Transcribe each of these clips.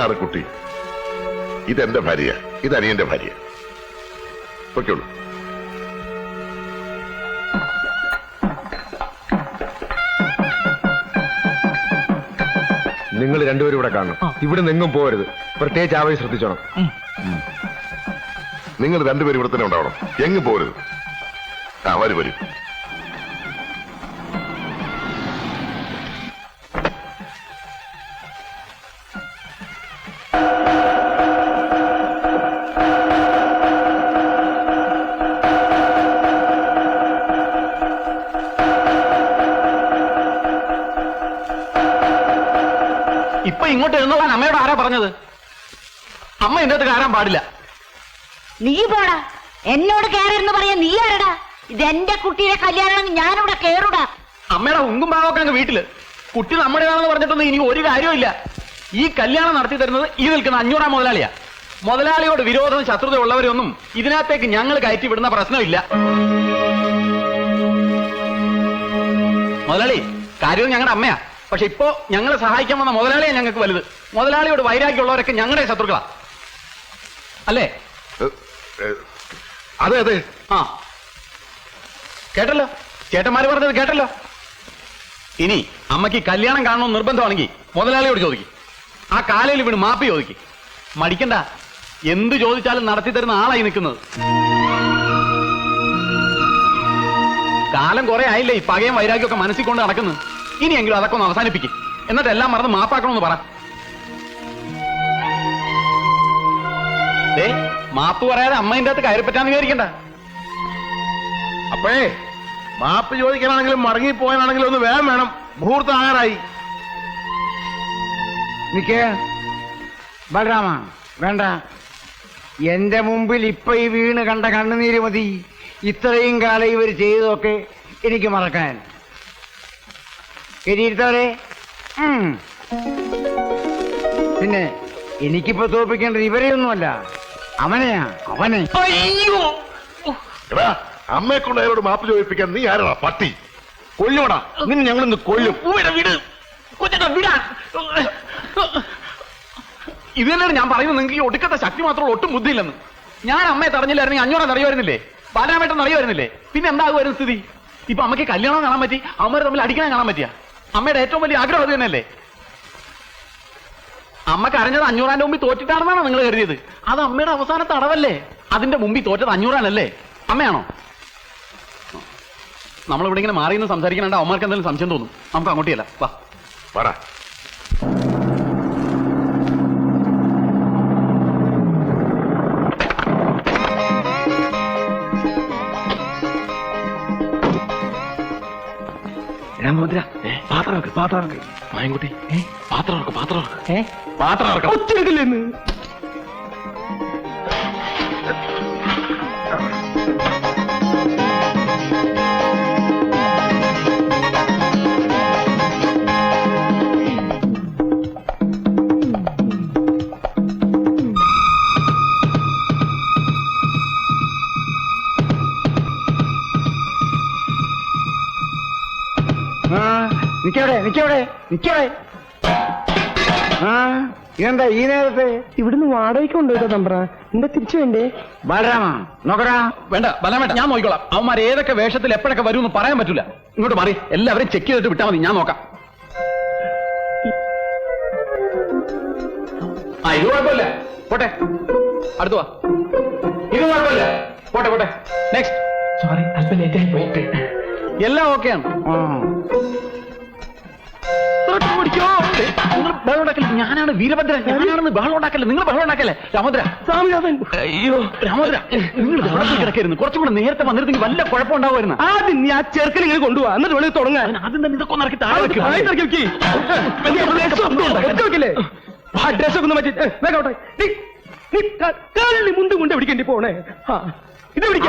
ഇതാണ് കുട്ടി. ഇതെന്റെ ഭാര്യ. ഇതനിയന്റെ അനിയന്റെ ഭാര്യ. പൊയ്ക്കോളൂ. നിങ്ങൾ രണ്ടുപേരും ഇവിടെ കാണണം. ഇവിടെ നിങ്ങും പോകരുത്. പ്രത്യേകിച്ച് ആവശ്യം ശ്രദ്ധിച്ചോണം. നിങ്ങൾ രണ്ടുപേരും ഇവിടെ തന്നെ ഉണ്ടാവണം. എങ്ങും പോരുത് ആ വരും വരൂ. ഇങ്ങോട്ട് എഴുന്നോളാൻ അമ്മയോട് ആരാ പറഞ്ഞത്? അമ്മ എന്റെ അടുത്ത് കയറാൻ പാടില്ല. നീ പോടാ. എന്നോട് കയറെന്ന് പറയാ നീ ആരടാ? ഇത് എന്റെ കുട്ടിയുടെ കല്യാണം ഞാനിവിടെ കേറുടാ. അമ്മയുടെ ഉങ്കും പാവൊക്കെ അങ്ങ് വീട്ടിൽ. കുട്ടി നമ്മുടേതാണെന്ന് പറഞ്ഞിട്ടൊന്നും ഇനി ഒരു കാര്യമില്ല ഈ കല്യാണം നടത്തി തരുന്നത് ഈ നിൽക്കുന്ന അഞ്ഞൂറാം മുതലാളിയാ. മുതലാളിയോട് വിരോധം ശത്രുത ഉള്ളവരൊന്നും ഇതിനകത്തേക്ക് ഞങ്ങൾ കയറ്റി വിടുന്ന പ്രശ്നമില്ല. മുതലാളി കാര്യം ഞങ്ങളുടെ അമ്മയാ. പക്ഷെ ഇപ്പോ ഞങ്ങളെ സഹായിക്കാൻ വന്ന മുതലാളിയാണ് ഞങ്ങൾക്ക് വലുത്. മുതലാളിയോട് വൈരാഗ്യമുള്ളവരൊക്കെ ഞങ്ങളുടെ ശത്രുക്കളാ. അല്ലേ? അതെ അതെ. ആ. കേട്ടല്ലോ? ചേട്ടന്മാര് പറഞ്ഞത് കേട്ടല്ലോ? ഇനി അമ്മയ്ക്ക് കല്യാണം കാണണമെന്ന് നിർബന്ധമാണെങ്കിൽ മുതലാളിയോട് ചോദിക്കും. ആ കാലയിൽ വീണ് മാപ്പി ചോദിക്കും. മടിക്കണ്ട. എന്ത് ചോദിച്ചാലും നടത്തി തരുന്ന ആളായി നിൽക്കുന്നത്. കാലം കുറെ ആയില്ലേ ഈ പകയും വൈരാഗ്യമൊക്കെ മനസ്സിൽ കൊണ്ട് നടക്കുന്നു. ഇനിയെങ്കിലും അതൊക്കെ ഒന്ന് അവസാനിപ്പിക്കും. എന്നിട്ട് എല്ലാം മറന്ന് മാപ്പാക്കണമെന്ന് പറ. ദേ, മാപ്പ് പറയാതെ അമ്മയിന്റെ അകത്ത് കയറി പറ്റാന്ന് വിചാരിക്കണ്ട. അപ്പോഴേ മാപ്പ് ചോദിക്കാനാണെങ്കിലും മടങ്ങിപ്പോയാനാണെങ്കിലും ഒന്ന് വേഗം വേണം. മുഹൂർത്തം ആകാറായി. നിക്കേ. ബലരാമ വേണ്ട. എന്റെ മുമ്പിൽ ഇപ്പൊ ഈ വീണ് കണ്ട കണ്ണുനീര് മതി. ഇത്രയും കാലം ഇവർ ചെയ്തതൊക്കെ എനിക്ക് മറക്കാൻ. ശരിയിരുത്തവരെ. പിന്നെ എനിക്കിപ്പോ തോപ്പിക്കേണ്ടത് ഇവരെ ഒന്നുമല്ല അവനെയാ അവനെ. എടാ അമ്മയെ കൊണ്ട് അയാളോട് മാപ്പ് ചോദിപ്പിക്കാൻ നീ ആരാടാ? പട്ടി. കൊല്ലുവടാ. നിന്നെ ഞങ്ങളിന്ന് കൊല്ലും. ഇത് തന്നെയാണ് ഞാൻ പറയുന്നത് നിങ്ങൾക്ക് ഈ ഒടുക്കത്തെ ശക്തി മാത്രമേ ഒട്ടും ബുദ്ധിയില്ലെന്ന്. ഞാൻ അമ്മയെ തടഞ്ഞില്ലായിരുന്നെങ്കിൽ അഞ്ഞൂറാം അറിയുമായിരുന്നില്ലേ ബാലരാമേട്ടൻ അറിയുമായിരുന്നില്ലേ പിന്നെ എന്താകുമായിരുന്നു സ്ഥിതി? ഇപ്പൊ അമ്മയ്ക്ക് കല്യാണം കാണാൻ പറ്റി അമ്മരെ തമ്മിൽ അടിക്കണം കാണാൻ പറ്റിയ? അമ്മയുടെ ഏറ്റവും വലിയ ആഗ്രഹം അത് തന്നെയല്ലേ? അമ്മ കരഞ്ഞത് അഞ്ഞൂറാന്റെ മുമ്പിൽ തോറ്റിട്ടാണെന്നാണോ നിങ്ങൾ കരുതിയത്? അത് അമ്മയുടെ അവസാനത്തെ അടവല്ലേ അതിന്റെ മുമ്പിൽ തോറ്റത് അഞ്ഞൂറാനല്ലേ? അമ്മയാണോ? നമ്മളിവിടെ ഇങ്ങനെ മാറി നിന്ന് സംസാരിക്കണണ്ട അമ്മമാർക്ക് എന്തെങ്കിലും സംശയം തോന്നും. നമുക്ക് അങ്ങോട്ടിയല്ല വാ. പാത്രം പാത്രം. മായൻകുട്ടി പാത്രം പാത്രം. പാത്രം ഇറക്കണം. നിക്കവിടെ ആ ഇതെന്താ ഈ നേരത്തെ? ഇവിടുന്ന് വാടകയ്ക്ക് കൊണ്ടുപോയിട്ടോ തമ്പ്ര? എന്താ തിരിച്ചു വേണ്ടേ? ബലരാമ നോക്കടാ. വേണ്ട ബലം ഞാൻ നോക്കിക്കോളാം. അവന്മാർ ഏതൊക്കെ വേഷത്തിൽ എപ്പോഴൊക്കെ വരും എന്ന് പറയാൻ പറ്റില്ല ഇങ്ങോട്ട് മാറി. എല്ലാവരും ചെക്ക് ചെയ്തിട്ട് വിട്ടാൽ മതി. ഞാൻ നോക്കാം. ആ ഇത് കുഴപ്പമില്ല. പോട്ടെ. അടുത്തു വാ. ഇത് കുഴപ്പമില്ല. പോട്ടെ പോട്ടെ. നെക്സ്റ്റ് സോറി അല്പം ലേറ്റ് ആയി പോയിട്ട്. എല്ലാം ഓക്കെയാണ് ഞാനാണ് വീരഭദ്ര ഞാനാണെന്ന് ബഹളം ഉണ്ടാക്കല്ലേ? നിങ്ങൾ ബഹളം ഉണ്ടാക്കല്ലേ? രാമോദ്ര. സ്വാമിനാഥൻ. അയ്യോ. രാമോദ്ര നിങ്ങൾ ബഹളത്തിൽ കിടക്കരുന്നു. കുറച്ചും കൂടെ നേരത്തെ വന്നിരുന്നെങ്കിൽ വല്ല കുഴപ്പം ഉണ്ടാവുമായിരുന്നു ആദ്യം നീ ആ ചെറുക്കനെ ഇങ്ങനെ കൊണ്ടുപോവാ എന്നിട്ട് വേണമെങ്കിൽ തുടങ്ങാൻ. ആദ്യം തന്നെ ഇതൊക്കെ ഇറക്കി താഴെ ഡ്രസ്സൊക്കെ ഒന്ന് മാറ്റി. വേഗം നീ കള്ളി മുണ്ട് കൊണ്ട് എവിടേക്കേണ്ടി പോണേ? ആ,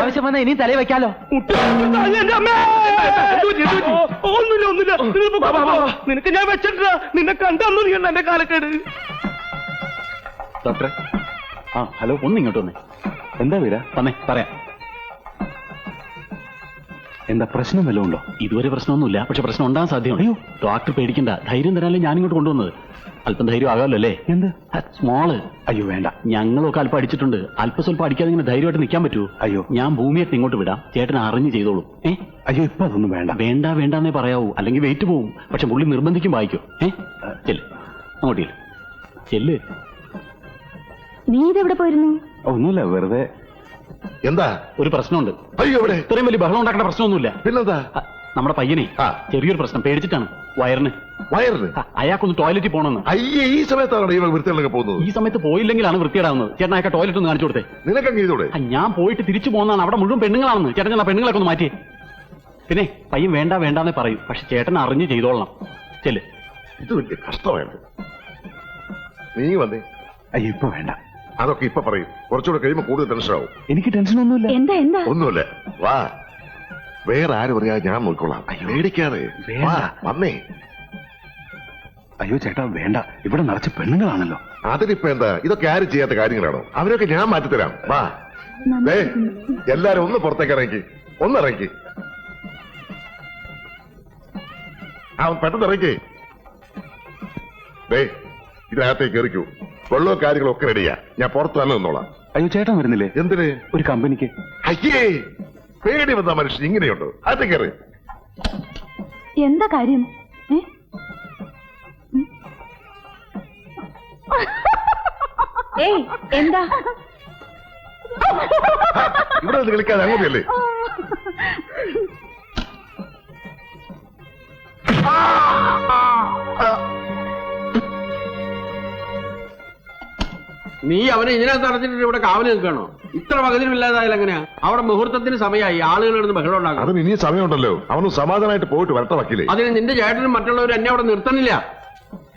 ആവശ്യം വന്നാൽ ഇനി തലയിൽ വെക്കാലോ? ഒന്നുമില്ല ഒന്നുമില്ല. നിനക്ക് ഞാൻ വെച്ചിട്ടില്ല നിന്നെ കണ്ടന്നു നീ എന്റെ കാലക്കേട്. ഡോക്ടറെ ആ ഹലോ ഒന്ന് ഇങ്ങോട്ട് വന്നേ. എന്താ വീര? തന്നെ പറയാം. എന്താ പ്രശ്നം വല്ലതും ഉണ്ടോ? ഇതുവരെ പ്രശ്നമൊന്നുമില്ല. പക്ഷെ പ്രശ്നം ഉണ്ടാകാൻ സാധ്യമാണ് അയ്യോ. ഡോക്ടർ പേടിക്കണ്ട. ധൈര്യം തരാനല്ലേ ഞാൻ ഇങ്ങോട്ട് കൊണ്ടുവന്നത്. അല്പം ധൈര്യം ആകാമല്ലോ അല്ലേ? എന്ത്? സ്മോൾ. അയ്യോ വേണ്ട. ഞങ്ങളൊക്കെ അല്പം അടിച്ചിട്ടുണ്ട്. അല്പം സ്വല്പം അടിക്കാതെ ഇങ്ങനെ ധൈര്യമായിട്ട് നിൽക്കാൻ പറ്റൂ അയ്യോ. ഞാൻ ഭൂമിയൊക്കെ ഇങ്ങോട്ട് വിടാം. ചേട്ടൻ അറിഞ്ഞ് ചെയ്തോളൂ. ഏ? അയ്യോ ഇപ്പൊ അതൊന്നും വേണ്ട. വേണ്ട വേണ്ടെന്നേ പറയാവൂ. അല്ലെങ്കിൽ വെയിറ്റ് പോവും. പക്ഷെ പുള്ളി നിർബന്ധിക്കും വായിക്കും. ഏ? ചെല്ല്. അങ്ങോട്ട് ചെല്ല് ചെല്ല്. നീ ഇതെവിടെ പോയിരുന്നു? ഒന്നുമില്ല വെറുതെ എന്താ? ഒരു പ്രശ്നമുണ്ട്. അയ്യോ എവിടെ? ഇത്രയും വലിയ ബഹളം ഉണ്ടാക്കേണ്ട പ്രശ്നമൊന്നുമില്ല. പിന്നെന്താ? അ, നമ്മുടെ പയ്യനെ ആ. ചെറിയൊരു പ്രശ്നം. പേടിച്ചിട്ടാണ്. വയറിന്. വയറിന്? അ, അയാൾക്കൊന്ന് ടോയ്ലറ്റിൽ പോകണമെന്ന്. അയ്യേ ഈ സമയത്താണ് വൃത്തികളൊക്കെ പോകുന്നത്? ഈ സമയത്ത് പോയില്ലെങ്കിലാണ് വൃത്തിയിടാവുന്നത് ചേട്ടൻ അയാൾക്ക് ടോയ്ലറ്റ് ഒന്ന് കാണിച്ചു കൊടുത്തേ. നിനക്കങ്ങ് ചെയ്തൂടെ ആ, ഞാൻ പോയിട്ട് തിരിച്ചു പോകുന്നതാണ്. അവിടെ മുഴുവൻ പെണ്ണുങ്ങളാണെന്ന്. ചേട്ടൻ ഞാൻ പെണ്ണുങ്ങളൊക്കെ ഒന്ന് മാറ്റിയേ പിന്നെ പയ്യൻ വേണ്ട വേണ്ടാന്നേ പറയും. പക്ഷെ ചേട്ടൻ അറിഞ്ഞ് ചെയ്തോളണം. ചെല്ല്. ഇത് വലിയ കഷ്ടമായിട്ട്. നീ വന്നേ. അയ്യോ ഇപ്പൊ വേണ്ട. അതൊക്കെ ഇപ്പൊ പറയും. കുറച്ചുകൂടെ കഴിയുമ്പോ കൂടുതൽ ടെൻഷൻ ആവും. എനിക്ക് ടെൻഷൻ ഒന്നുമില്ല. എന്താ എന്താ? ഒന്നുമില്ല. വാ. വേറെ ആരും അറിയാതെ ഞാൻ നോക്കിക്കൊള്ളാം പേടിക്കാതെ. വാ വന്നേ. അയ്യോ ചേട്ടാ വേണ്ട. ഇവിടെ നിറച്ച് പെണ്ണുങ്ങളാണല്ലോ. അതിനിപ്പോ എന്താ? ഇതൊക്കെ ആരും ചെയ്യാത്ത കാര്യങ്ങളാണോ? അവരൊക്കെ ഞാൻ മാറ്റിത്തരാം. വാ. ദേ എല്ലാരും ഒന്ന് പുറത്തേക്ക് ഇറങ്ങി. ഒന്ന് ഇറങ്ങി. ആ പെട്ടെന്ന് ഇറങ്ങി. ദേ ഇതിനകത്തേക്ക് എറിക്കൂ വെള്ളവും കാര്യങ്ങളും ഒക്കെ റെഡിയാ ഞാൻ പുറത്ത് തന്നെ നിന്നോളാം. അയ്യോ ചേട്ടൻ വരുന്നില്ലേ? എന്തിന്? ഒരു കമ്പനിക്ക്. അയ്യേ പേടി വന്ന മനുഷ്യൻ ഇങ്ങനെയുണ്ട്. അത് കയറി. എന്താ കാര്യം? ഏയ് എന്താ? ഇവിടെ നിന്ന് കളിക്കാതെ അങ്ങോട്ടല്ലേ? നീ അവനെ ഇതിനകത്ത് അടച്ചിട്ട് ഇവിടെ കാവൽ നിൽക്കണോ? ഇത്ര പകുതിയില്ലാതായാലും എങ്ങനെയാ? അവിടെ മുഹൂർത്തത്തിന് സമയമായി ആളുകൾ ഇടുന്ന ബഹളം ഉണ്ടാകും അതിന് ഇനിയും സമയമുണ്ടല്ലോ. അവന് സമാധാനമായിട്ട് പോയിട്ട് വരട്ടെ വക്കീലേ. അതിന് നിന്റെ ചേട്ടനും മറ്റുള്ളവരും എന്നെ അവിടെ നിർത്തണില്ല.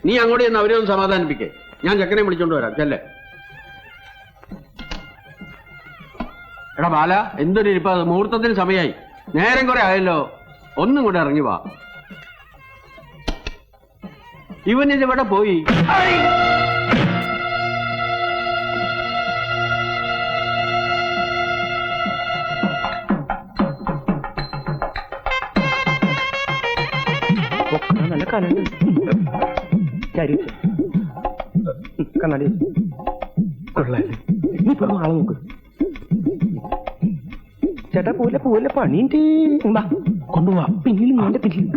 നീ അങ്ങോട്ട് ചെന്ന് അവരെ ഒന്ന് സമാധാനിപ്പിക്കേ. ഞാൻ ചെക്കനെ വിളിച്ചോണ്ട് വരാം. ചെല്ലേ. എടാ ബാല എന്തൊരു ഇരിപ്പ മുഹൂർത്തത്തിന് സമയമായി. നേരം കുറെ ആയല്ലോ. ഒന്നും കൂടെ ഇറങ്ങി വാ. ഇവൻ ഇതിവിടെ പോയി. നീ ചേട്ടാ പോലെ പോലെ പണിയുണ്ട് കൊണ്ടുപോവാ പിന്നിൽ നിന്റെ പിന്നിൽ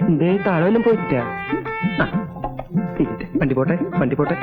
പിന്നിൽ താഴെ വല്ലതും പോയിട്ടാ വണ്ടി പോട്ടെ വണ്ടി പോട്ടെ.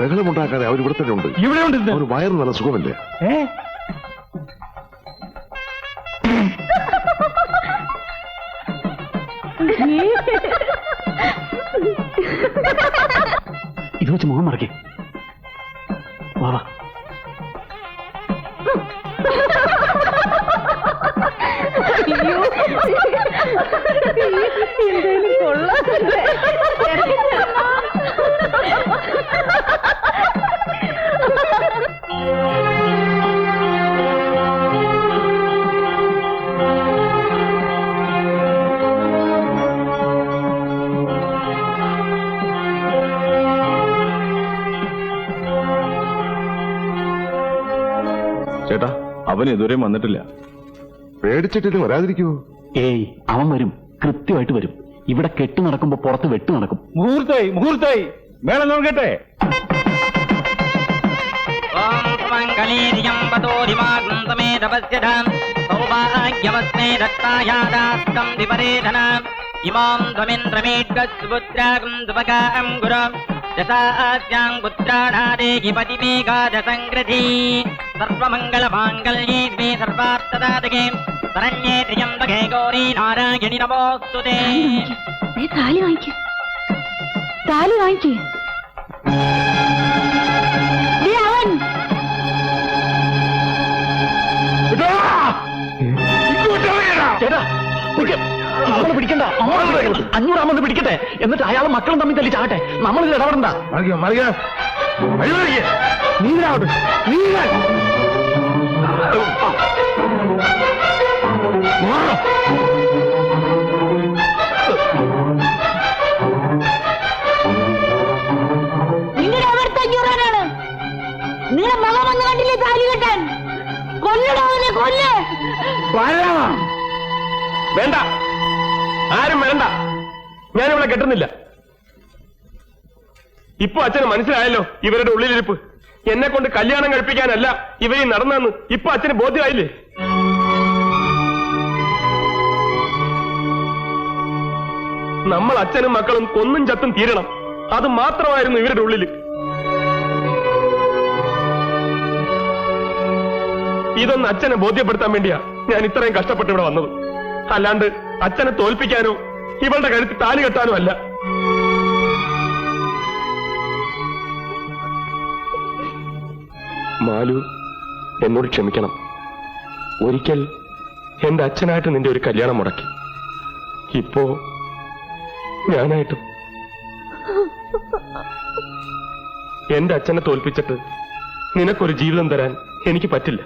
ബഹളമുണ്ടാക്കാതെ അവർ ഇവിടെ തന്നെ ഉണ്ട്. ഇവിടെ ഉണ്ട് അവർ വയറ് നല്ല സുഖമല്ലേ? ഇത് വെച്ച് മുഖം മറക്കേ. ഇതുവരെയും വന്നിട്ടില്ല. പേടിച്ചിട്ടിട്ട് വരാതിരിക്കൂ. ഏയ് അവൻ വരും. കൃത്യമായിട്ട് വരും. ഇവിടെ കെട്ട് നടക്കുമ്പോ പുറത്ത് വെട്ട് നടക്കും. മുഹൂർത്തായി മുഹൂർത്തായി. മേളം നോക്കട്ടെ സൗഭാഗ്യമസ്മേ രക്തായാദാസ്തം വിപരേധന ഇമാം ധ്വമിന്ദ്രമീഡ്ഗസ്പുത്രാകും ധ്വകാം ഗുരം. രസാസ്യാം പുത്രാണാദേഹി പതിമേകാദസംഗ്രഥീ സർവമംഗളമാംഗല്യേ ദ്വേ സർവാർത്ഥദാതകേ ശരണ്യേ ത്രിയംബകേ ഗൗരി നാരായണി നമോസ്തുതേ. താലി വാങ്ങിക്കേ. താലി വാങ്ങിക്കേ. പിടിക്കണ്ട. അഞ്ഞൂറാമെന്ന് പിടിക്കട്ടെ. എന്നിട്ട് അയാൾ മക്കളും തമ്മിൽ തല്ലി ചാകട്ടെ നമ്മളിത് ഇടപെടണ്ട. മറിയ മറിയ. നീങ്ങാവട്ടെ നീങ്ങാൻ നിങ്ങളുടെ അവിടുത്തെ അഞ്ഞൂറാനാണ് നിങ്ങളുടെ മകൻ വന്ന് കണ്ടില്ലേ താലി കെട്ടാൻ? കൊല്ലടവനെ കൊല്ല്. വേണ്ട. ആരും വേണ്ട ഞാനിവിടെ കെട്ടുന്നില്ല. ഇപ്പൊ അച്ഛന് മനസ്സിലായല്ലോ ഇവരുടെ ഉള്ളിലിരിപ്പ്. എന്നെ കൊണ്ട് കല്യാണം കഴിപ്പിക്കാനല്ല ഇവയും നടന്നെന്ന് ഇപ്പൊ അച്ഛന് ബോധ്യമായില്ലേ? നമ്മൾ അച്ഛനും മക്കളും കൊന്നും ചത്തും തീരണം. അത് മാത്രമായിരുന്നു ഇവരുടെ ഉള്ളിൽ ഇതൊന്ന് അച്ഛനെ ബോധ്യപ്പെടുത്താൻ വേണ്ടിയാ ഞാൻ ഇത്രയും കഷ്ടപ്പെട്ട് ഇവിടെ വന്നത്. അല്ലാണ്ട് അച്ഛനെ തോൽപ്പിക്കാനോ ഇവളുടെ കഴുത്ത് താലി കെട്ടാനോ അല്ല. മാലു എന്നോട് ക്ഷമിക്കണം. ഒരിക്കൽ എന്റെ അച്ഛനായിട്ട് നിന്റെ ഒരു കല്യാണം മുടക്കി. ഇപ്പോ ഞാനായിട്ടും എന്റെ അച്ഛനെ തോൽപ്പിച്ചിട്ട് നിനക്കൊരു ജീവിതം തരാൻ എനിക്ക് പറ്റില്ല.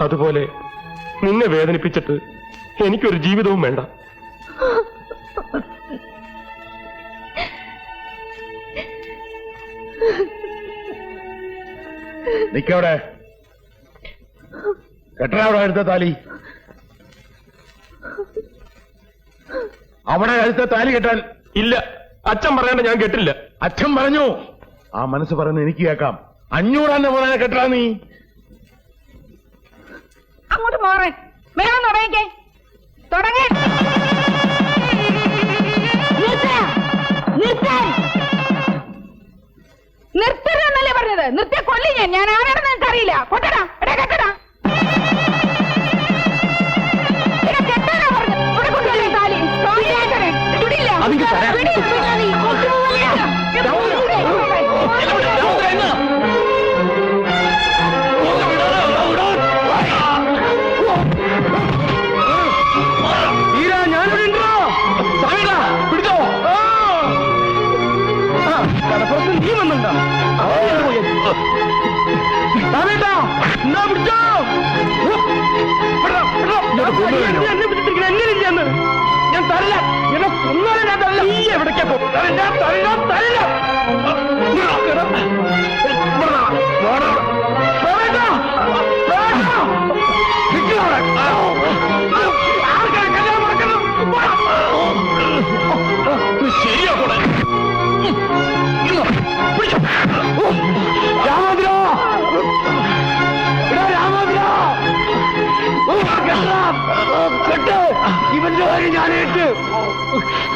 അതുപോലെ നിന്നെ വേദനിപ്പിച്ചിട്ട് എനിക്കൊരു ജീവിതവും വേണ്ട. നിക്കവിടെ. കെട്ടനവിടെ അടുത്ത താലി. അവിടെ അടുത്ത താലി കെട്ടാൻ ഇല്ല. അച്ഛൻ പറയണ്ട ഞാൻ കെട്ടില്ല. അച്ഛൻ പറഞ്ഞു ആ മനസ്സ് പറയുന്നത് എനിക്ക് കേൾക്കാം. അഞ്ഞൂറാന്റെ പോലെ കെട്ടാ നീ. അങ്ങോട്ട് മാറേ വേണം തുടങ്ങിക്കേ. ഞാൻ ആരാണെന്ന് എനിക്കറിയില്ല കെട്ടടാ ഇവന്റെ കാര്യം ഞാൻ Oh.